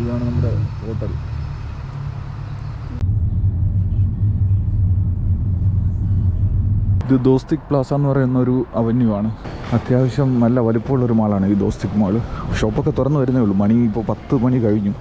ഇതാണ് നമ്മുടെ ഹോട്ടൽ. ഇത് ദോസ്തിക് പ്ലാസ എന്ന് പറയുന്ന ഒരു അവന്യൂ ആണ്. അത്യാവശ്യം നല്ല വലുപ്പമുള്ള ഒരു മാളാണ് ഈ ദോസ്തിക് മാൾ ഷോപ്പൊക്കെ തുറന്നു വരുന്നേ ഉള്ളൂ. മണി ഇപ്പോൾ പത്ത് മണി കഴിഞ്ഞു.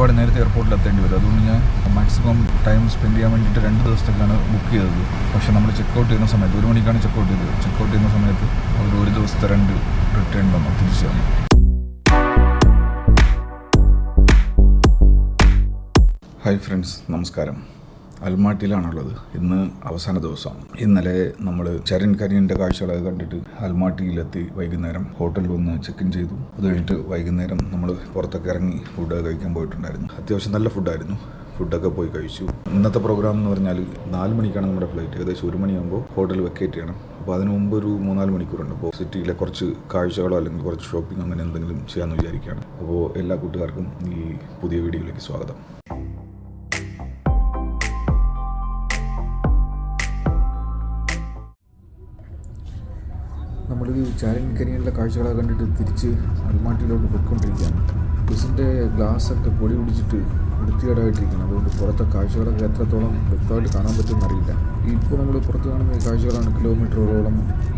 ഒരുപാട് നേരത്തെ എയർപോർട്ടിൽ എത്തേണ്ടി വരും. അതുകൊണ്ട് ഞാൻ മാക്സിമം ടൈം സ്പെൻഡ് ചെയ്യാൻ വേണ്ടിയിട്ട് രണ്ട് ദിവസത്തേക്കാണ് ബുക്ക് ചെയ്തത്. പക്ഷേ നമ്മൾ ചെക്ക് ഔട്ട് ചെയ്യുന്ന സമയത്ത് ഒരു മണിക്കാണ് ചെക്ക് ഔട്ട് ചെയ്തത്. ചെക്കൗട്ട് ചെയ്യുന്ന സമയത്ത് അവർ ഒരു ദിവസത്തെ രണ്ട് റിട്ടേൺ തന്നു തിരിച്ചു തന്നു. ഹായ് ഫ്രണ്ട്സ് നമസ്കാരം. അൽമാട്ടിയിലാണുള്ളത്. ഇന്ന് അവസാന ദിവസമാണ് ഇന്നലെ നമ്മൾ ചരൻ കരിയന്റെ കാഴ്ചകളൊക്കെ കണ്ടിട്ട് അൽമാട്ടിയിലെത്തി വൈകുന്നേരം ഹോട്ടലിൽ വന്ന് ചെക്ക് ഇൻ ചെയ്തു. അത് കഴിഞ്ഞിട്ട് വൈകുന്നേരം നമ്മൾ പുറത്തൊക്കെ ഇറങ്ങി ഫുഡ് കഴിക്കാൻ പോയിട്ടുണ്ടായിരുന്നു. അത്യാവശ്യം നല്ല ഫുഡായിരുന്നു ഫുഡൊക്കെ പോയി കഴിച്ചു. ഇന്നത്തെ പ്രോഗ്രാം എന്ന് പറഞ്ഞാൽ നാല് മണിക്കാണ് നമ്മുടെ ഫ്ലൈറ്റ് ഏകദേശം ഒരു മണിയാകുമ്പോൾ ഹോട്ടൽ വെക്കേറ്റ് ചെയ്യണം. അപ്പോൾ അതിന് മുമ്പ് ഒരു മൂന്നാൽ മണിക്കൂറുണ്ട്. അപ്പോൾ സിറ്റിയിലെ കുറച്ച് കാഴ്ചകളോ അല്ലെങ്കിൽ കുറച്ച് ഷോപ്പിംഗ് അങ്ങനെ എന്തെങ്കിലും ചെയ്യാമെന്ന് വിചാരിക്കുകയാണ്. അപ്പോൾ എല്ലാ കൂട്ടുകാർക്കും ഈ പുതിയ വീഡിയോയിലേക്ക് സ്വാഗതം. നമ്മൾ ചാരൻ കരിയനിലെ കാഴ്ചകളെ കണ്ടിട്ട് തിരിച്ച് അൽമാട്ടിയിലോട്ട് പൊയ്ക്കൊണ്ടിരിക്കുകയാണ്. ബസ്സിന്റെ ഗ്ലാസ്സൊക്കെ പൊടി പിടിച്ചിട്ട് വൃത്തികേടായിട്ടിരിക്കണം അതുകൊണ്ട് പുറത്തെ കാഴ്ചകളൊക്കെ എത്രത്തോളം വ്യക്തമായിട്ട് കാണാൻ പറ്റുമെന്ന് അറിയില്ല. ഇപ്പോൾ നമ്മൾ പുറത്ത് കാണുന്ന ഈ കാഴ്ചകളാണ് കിലോമീറ്ററുകളോളം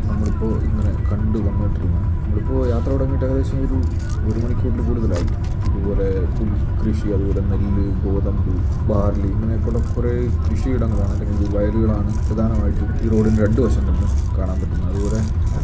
നമ്മളിപ്പോൾ ഇങ്ങനെ കണ്ടു വന്നുകൊണ്ടിരിക്കുന്നത്. നമ്മളിപ്പോൾ യാത്ര തുടങ്ങിയിട്ട് ഏകദേശം ഒരു ഒരു മണിക്കൂറിൽ കൂടുതലായി. ഇതുപോലെ കൃഷി അതുപോലെ നെല്ല് ഗോതമ്പ് ബാർലി ഇങ്ങനെയൊക്കെയുള്ള കുറേ കൃഷിയിടങ്ങളാണ് അല്ലെങ്കിൽ വയലുകളാണ് പ്രധാനമായിട്ടും ഈ റോഡിന്റെ രണ്ട് വശം തന്നെ കാണാൻ പറ്റുന്നത് അതുപോലെ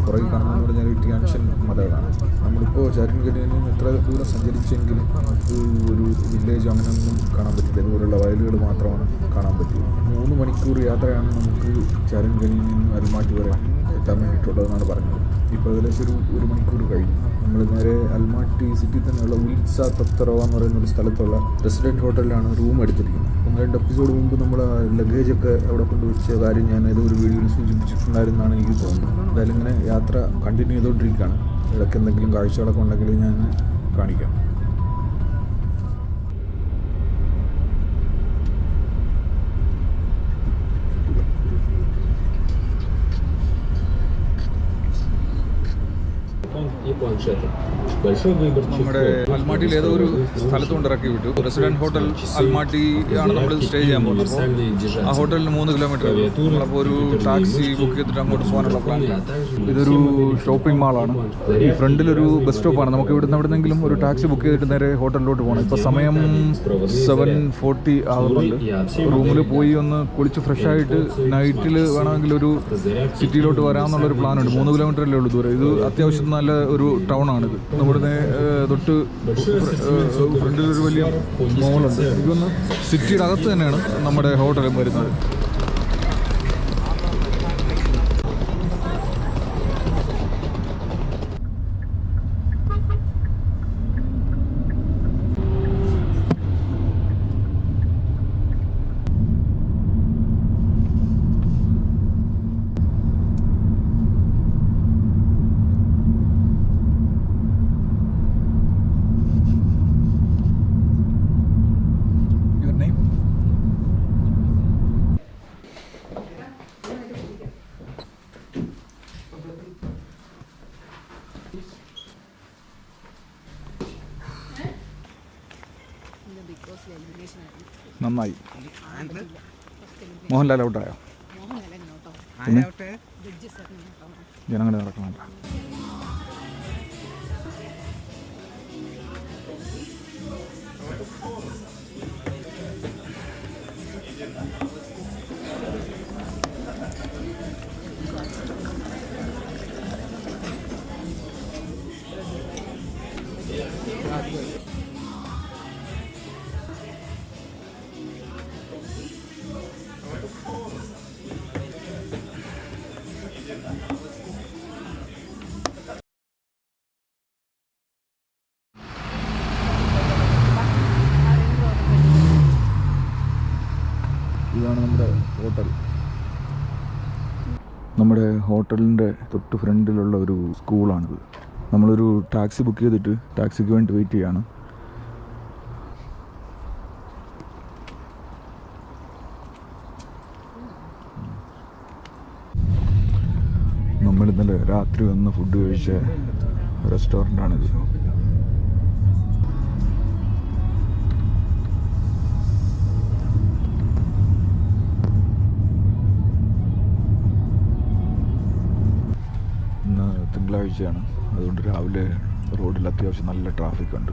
പുറകിൽ കാണുന്നതെന്ന് പറഞ്ഞാൽ ടിയാൻഷൻ മലകളാണ് നമ്മളിപ്പോൾ ചാരൻകരിയിൽ എത്ര ദൂരം സഞ്ചരിച്ചെങ്കിലും നമുക്ക് ഒരു വില്ലേജ് അങ്ങനെയൊന്നും കാണാൻ പറ്റില്ല. ഇതുപോലുള്ള വയലുകൾ മാത്രമാണ് കാണാൻ പറ്റുള്ളൂ മൂന്ന് മണിക്കൂർ യാത്രയാണ് നമുക്ക് ചാരിൻകരയിൽ നിന്ന് അരുമാറ്റി വരെ എത്താൻ വേണ്ടിയിട്ടുള്ളതെന്നാണ് പറഞ്ഞത്. ഇപ്പോൾ ഏകദേശം ഒരു ഒരു മണിക്കൂർ കഴിഞ്ഞു. നമ്മൾ നേരെ അൽമാട്ടി സിറ്റി തന്നെയുള്ള ഉൽസ തത്തറവ എന്ന് പറയുന്ന ഒരു സ്ഥലത്തുള്ള റെസിഡന്റ് ഹോട്ടലിലാണ് റൂം എടുത്തിരിക്കുന്നത്. ഒന്ന് രണ്ട് എപ്പിസോഡ് മുമ്പ് നമ്മൾ ലഗേജ് ഒക്കെ അവിടെ കൊണ്ടുവച്ച കാര്യം ഞാൻ ഏതോ ഒരു വീഡിയോയിൽ സൂചിപ്പിച്ചിട്ടുണ്ടായിരുന്നാണ് എനിക്ക് തോന്നുന്നത്. എന്തായാലും ഇങ്ങനെ യാത്ര കണ്ടിന്യൂ ചെയ്തുകൊണ്ടിരിക്കുകയാണ് ഇടയ്ക്ക് എന്തെങ്കിലും കാഴ്ചകളൊക്കെ ഉണ്ടെങ്കിൽ ഞാൻ കാണിക്കാം. നമ്മുടെ അൽമാട്ടിയിൽ ഏതോ ഒരു സ്ഥലത്ത് കൊണ്ട് ഇറക്കി വിട്ടു. റെസിഡന്റ് ഹോട്ടൽ അൽമാട്ടി ആണ് നമ്മൾ സ്റ്റേ ചെയ്യാൻ പോകുന്നത്. അപ്പോൾ ആ ഹോട്ടലിന് മൂന്ന് കിലോമീറ്റർ നമ്മളപ്പോൾ ഒരു ടാക്സി ബുക്ക് ചെയ്തിട്ട് അങ്ങോട്ട് പോകാനുള്ള പ്ലാൻ ഇതൊരു ഷോപ്പിംഗ് മാളാണ് ഈ ഫ്രണ്ടിലൊരു ബസ് സ്റ്റോപ്പാണ് നമുക്ക് ഇവിടുന്ന് എവിടെന്നെങ്കിലും ഒരു ടാക്സി ബുക്ക് ചെയ്തിട്ട് നേരെ ഹോട്ടലിലോട്ട് പോകണം. ഇപ്പോൾ സമയം സെവൻ ഫോർട്ടി ആകുന്നുണ്ട് റൂമിൽ പോയി ഒന്ന് കുളിച്ച് ഫ്രഷ് ആയിട്ട് നൈറ്റിൽ വേണമെങ്കിൽ ഒരു സിറ്റിയിലോട്ട് വരാമെന്നുള്ളൊരു പ്ലാനുണ്ട് മൂന്ന് കിലോമീറ്ററല്ലേ ഉള്ളൂ ദൂരം. ഇത് അത്യാവശ്യം നല്ല ഒരു ടൗൺ ആണിത് നമ്മുടെ തൊട്ട് ഫ്രണ്ടിലൊരു വലിയ മോളുണ്ട്. ഇതൊന്ന് സിറ്റിയുടെ അകത്ത് തന്നെയാണ് നമ്മുടെ ഹോട്ടലും വരുന്നത്. നന്നായി. മോഹൻലാൽ ഔട്ടായോ? ജനങ്ങളെ നടക്കണമല്ലോ. നമ്മുടെ ഹോട്ടലിന്റെ തൊട്ട് ഫ്രണ്ടിലുള്ള ഒരു സ്കൂളാണിത്. നമ്മളൊരു ടാക്സി ബുക്ക് ചെയ്തിട്ട് ടാക്സിക്ക് വേണ്ടി വെയിറ്റ് ചെയ്യാണ്. നമ്മൾ ഇന്നലെ രാത്രി വന്ന് ഫുഡ് കഴിച്ച റെസ്റ്റോറന്റാണിത്. തിങ്കളാഴ്ചയാണ് അതുകൊണ്ട് രാവിലെ റോഡിൽ അത്യാവശ്യം നല്ല ട്രാഫിക് ഉണ്ട്.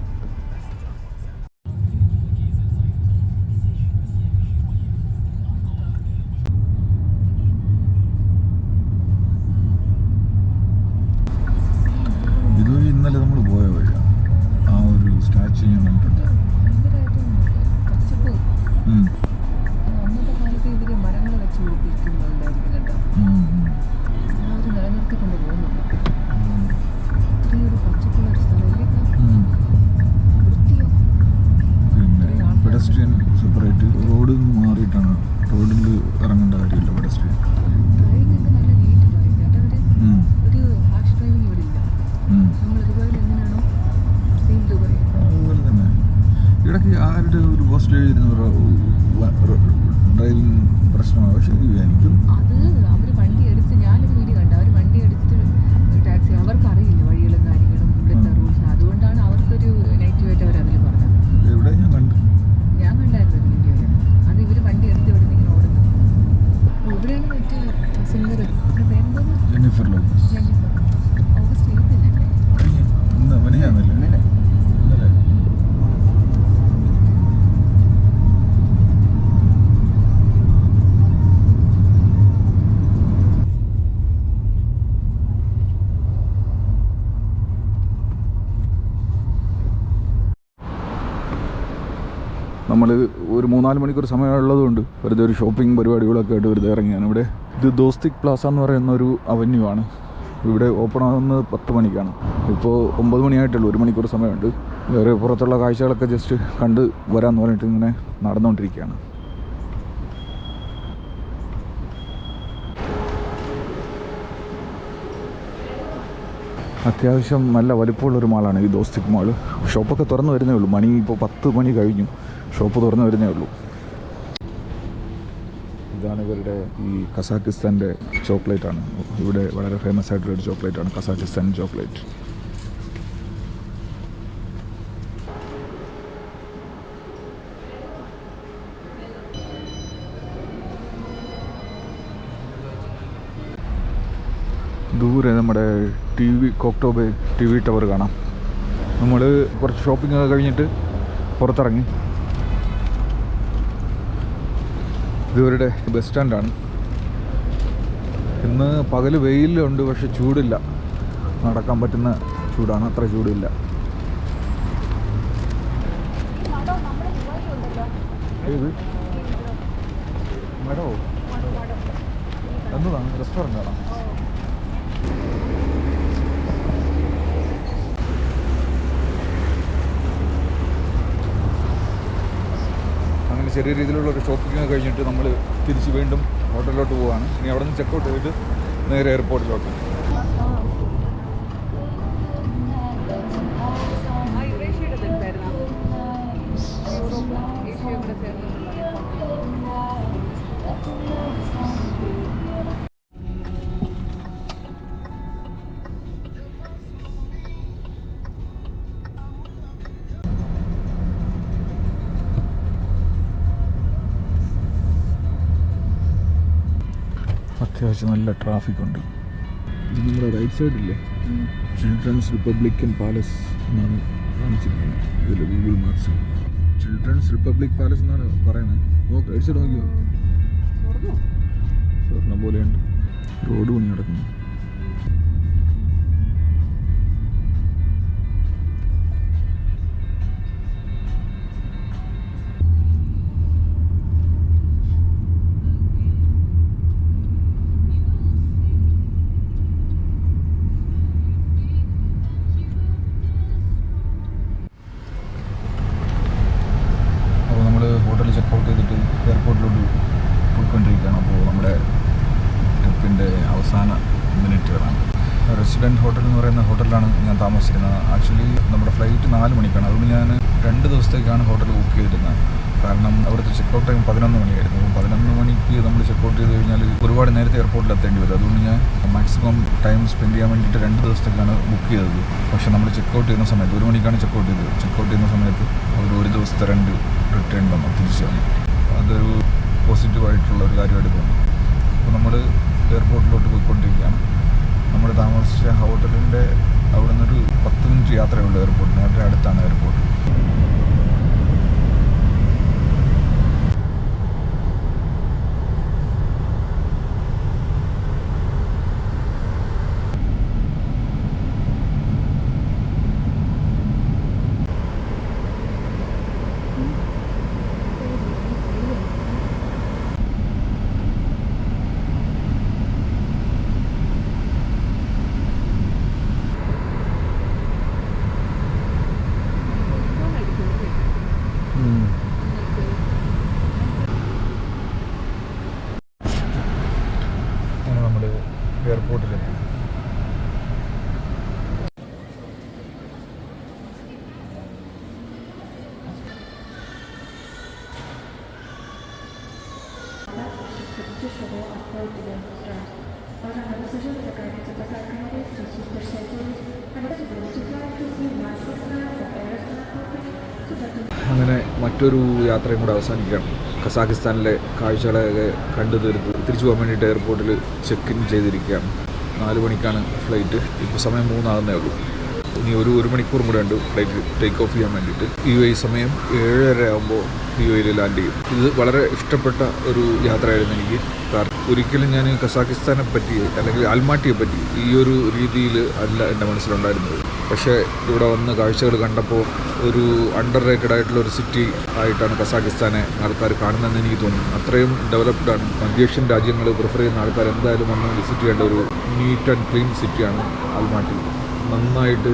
ആരുടെ ഒരു പോസ്റ്റ് എഴുതിയിരുന്നു ഡ്രൈവിംഗ് പ്രശ്നമാണ് പക്ഷേ എനിക്കും അത് അവർ വണ്ടി മൂന്നാൽ മണിക്കൂർ സമയമുള്ളതുകൊണ്ട് വെറുതെ ഒരു ഷോപ്പിംഗ് പരിപാടികളൊക്കെ ആയിട്ട് വെറുതെ ഇറങ്ങിയാണ്. ഇവിടെ ഇത് ദോസ്തിക് പ്ലാസ എന്ന് പറയുന്ന ഒരു അവന്യൂ ആണ്. ഇവിടെ ഓപ്പൺ ആകുന്നത് പത്ത് മണിക്കാണ്. ഇപ്പോൾ ഒമ്പത് മണിയായിട്ടുള്ളൂ ഒരു മണിക്കൂർ സമയമുണ്ട്. വേറെ പുറത്തുള്ള കാഴ്ചകളൊക്കെ ജസ്റ്റ് കണ്ട് വരാമെന്ന് പറഞ്ഞിട്ട് ഇങ്ങനെ നടന്നുകൊണ്ടിരിക്കുകയാണ് അത്യാവശ്യം നല്ല വലിപ്പമുള്ളൊരു മാളാണ് ഈ ദോസ്തിക് മാൾ. ഷോപ്പൊക്കെ തുറന്നു വരുന്നേ ഉള്ളൂ. മണി ഇപ്പോൾ പത്ത് മണി കഴിഞ്ഞു. ഷോപ്പ് തുറന്നു വരുന്നേ ഉള്ളൂ. ഇതാണ് ഇവരുടെ ഈ കസാക്കിസ്ഥാന്റെ ചോക്ലേറ്റ് ആണ് ഇവിടെ വളരെ ഫേമസ് ആയിട്ടുള്ളൊരു ചോക്ലേറ്റാണ് കസാക്കിസ്ഥാൻ ചോക്ലേറ്റ്. ദൂരെ നമ്മുടെ T V Koktobe T V tower കാണാം. നമ്മൾ കുറച്ച് ഷോപ്പിംഗ് ഒക്കെ കഴിഞ്ഞിട്ട് പുറത്തിറങ്ങി. ഇതുവരുടെ ബസ് സ്റ്റാൻഡാണ് ഇന്ന് പകൽ വെയിലുണ്ട് പക്ഷെ ചൂടില്ല. നടക്കാൻ പറ്റുന്ന ചൂടാണ്. അത്ര ചൂടില്ല. ഏത്? എന്നതാണ് റെസ്റ്റോറന്റ് ആണോ അങ്ങനെ ചെറിയ രീതിയിലുള്ള ഒരു ഷോപ്പിംഗ് കഴിഞ്ഞിട്ട് നമ്മൾ തിരിച്ച് വീണ്ടും ഹോട്ടലിലോട്ട് പോവുകയാണ് ഇനി അവിടെ നിന്ന് ചെക്കൗട്ട് ചെയ്തിട്ട് നേരെ എയർപോർട്ടിലോട്ട് അത്യാവശ്യം നല്ല ട്രാഫിക് ഉണ്ട്. ഇത് നമ്മുടെ റൈറ്റ് സൈഡില്ലേ ചിൽഡ്രൻസ് റിപ്പബ്ലിക്കൻ പാലസ് എന്നാണ് കാണിച്ചിരിക്കുന്നത്. ഇതിൽ Google maps children's republic palace എന്നാണ് പറയുന്നത്. നോക്ക് റൈറ്റ് സൈഡ് നോക്കിയോ സ്വർണം പോലെയുണ്ട്. റോഡ് പണി നടക്കുന്നു. പ്രസിഡന്റ് ഹോട്ടൽ എന്ന് പറയുന്ന ഹോട്ടലിലാണ് ഞാൻ താമസിച്ചിരുന്നത് ആക്ച്വലി നമ്മുടെ ഫ്ലൈറ്റ് നാല് മണിക്കാണ്. അതുകൊണ്ട് ഞാൻ രണ്ട് ദിവസത്തേക്കാണ് ഹോട്ടൽ ബുക്ക് ചെയ്തിരുന്നത്. കാരണം അവിടുത്തെ ചെക്കൗട്ട് ടൈം പതിനൊന്ന് മണിയായിരുന്നു. പതിനൊന്ന് മണിക്ക് നമ്മൾ ചെക്ക് ഔട്ട് ചെയ്ത് കഴിഞ്ഞാൽ ഒരുപാട് നേരത്തെ എയർപോർട്ടിൽ എത്തേണ്ടി വരും. അതുകൊണ്ട് ഞാൻ മാക്സിമം ടൈം സ്പെൻഡ് ചെയ്യാൻ വേണ്ടിയിട്ട് രണ്ട് ദിവസത്തേക്കാണ് ബുക്ക് ചെയ്തത്. പക്ഷേ നമ്മൾ ചെക്ക് ഔട്ട് ചെയ്യുന്ന സമയത്ത് ഒരു മണിക്കാണ് ചെക്ക് ഔട്ട് ചെയ്തത്. ചെക്ക് ഔട്ട് ചെയ്യുന്ന സമയത്ത് അവർ ഒരു ദിവസത്തെ രണ്ട് റിട്ടേൺ തന്നു തിരിച്ചു വന്നു അതൊരു പോസിറ്റീവായിട്ടുള്ള ഒരു കാര്യമായിട്ട് തോന്നി. അപ്പോൾ നമ്മൾ എയർപോർട്ടിലോട്ട് പോയിക്കൊണ്ടിരിക്കുകയാണ്. നമ്മൾ താമസിച്ച ഹോട്ടലിന്റെ അവിടെ നിന്നൊരു പത്ത് മിനിറ്റ് യാത്രയുള്ള എയർപോർട്ടിന് വളരെ അടുത്താണ് എയർപോർട്ട് അങ്ങനെ മറ്റൊരു യാത്രയും കൂടെ അവസാനിക്കുകയാണ് കസാഖിസ്ഥാനിലെ കാഴ്ചകളൊക്കെ കണ്ടു തീർത്ത് തിരിച്ചു പോകാൻ വേണ്ടിയിട്ട് എയർപോർട്ടിൽ ചെക്ക് ഇൻ ചെയ്തിരിക്കുകയാണ് നാല് മണിക്കാണ് ഫ്ലൈറ്റ് ഇപ്പോൾ സമയം മൂന്നാകുന്നേ ഉള്ളൂ. ഇനി ഒരു ഒരു മണിക്കൂർ കൂടെ ഉണ്ട് ഫ്ലൈറ്റ് ടേക്ക് ഓഫ് ചെയ്യാൻ വേണ്ടിയിട്ട്. യു എ സമയം ഏഴര ആകുമ്പോൾ യു എയിൽ ലാൻഡ് ചെയ്യും. ഇത് വളരെ ഇഷ്ടപ്പെട്ട ഒരു യാത്രയായിരുന്നു എനിക്ക്. കാരണം ഒരിക്കലും ഞാൻ കസാഖിസ്ഥാനെ പറ്റി അല്ലെങ്കിൽ അൽമാട്ടിയെ പറ്റി ഈ ഒരു രീതിയിൽ അല്ല എന്റെ മനസ്സിലുണ്ടായിരുന്നത്. പക്ഷേ ഇവിടെ വന്ന് കാഴ്ചകൾ കണ്ടപ്പോൾ ഒരു അണ്ടർ റേറ്റഡ് ആയിട്ടുള്ള ഒരു സിറ്റി ആയിട്ടാണ് കസാഖിസ്ഥാനെ ആൾക്കാർ കാണുന്നതെന്ന് എനിക്ക് തോന്നുന്നു അത്രയും ഡെവലപ്ഡ് ആണ്. മധ്യേഷ്യൻ രാജ്യങ്ങൾ പ്രിഫർ ചെയ്യുന്ന ആൾക്കാർ എന്തായാലും വന്ന് വിസിറ്റ് ചെയ്യേണ്ട ഒരു നീറ്റ് ആൻഡ് ക്ലീൻ സിറ്റിയാണ് അൽമാട്ടി. നന്നായിട്ട്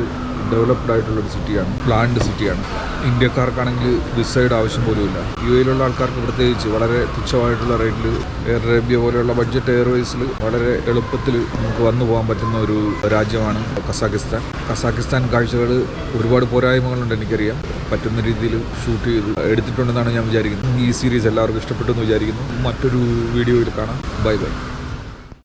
ഡെവലപ്ഡ് ആയിട്ടുള്ള ഒരു സിറ്റിയാണ് പ്ലാൻഡ് സിറ്റിയാണ് ഇന്ത്യക്കാർക്കാണെങ്കിൽ വിസയുടെ ആവശ്യം പോലുമില്ല. യു എയിലുള്ള ആൾക്കാർക്ക് പ്രത്യേകിച്ച് വളരെ തുച്ഛമായിട്ടുള്ള റേറ്റിൽ എയർ അറേബ്യ പോലെയുള്ള ബഡ്ജറ്റ് എയർവേസിൽ വളരെ എളുപ്പത്തിൽ നമുക്ക് വന്നു പോകാൻ പറ്റുന്ന ഒരു രാജ്യമാണ് കസാഖിസ്ഥാൻ. കസാഖിസ്ഥാൻ കാഴ്ചകൾ ഒരുപാട് പോരായ്മകളുണ്ട് എനിക്കറിയാം. പറ്റുന്ന രീതിയിൽ ഷൂട്ട് ചെയ്ത് എടുത്തിട്ടുണ്ടെന്നാണ് ഞാൻ വിചാരിക്കുന്നത്. ഈ സീരീസ് എല്ലാവർക്കും ഇഷ്ടപ്പെട്ടു എന്ന് വിചാരിക്കുന്നു. മറ്റൊരു വീഡിയോയിൽ കാണാം. Bye bye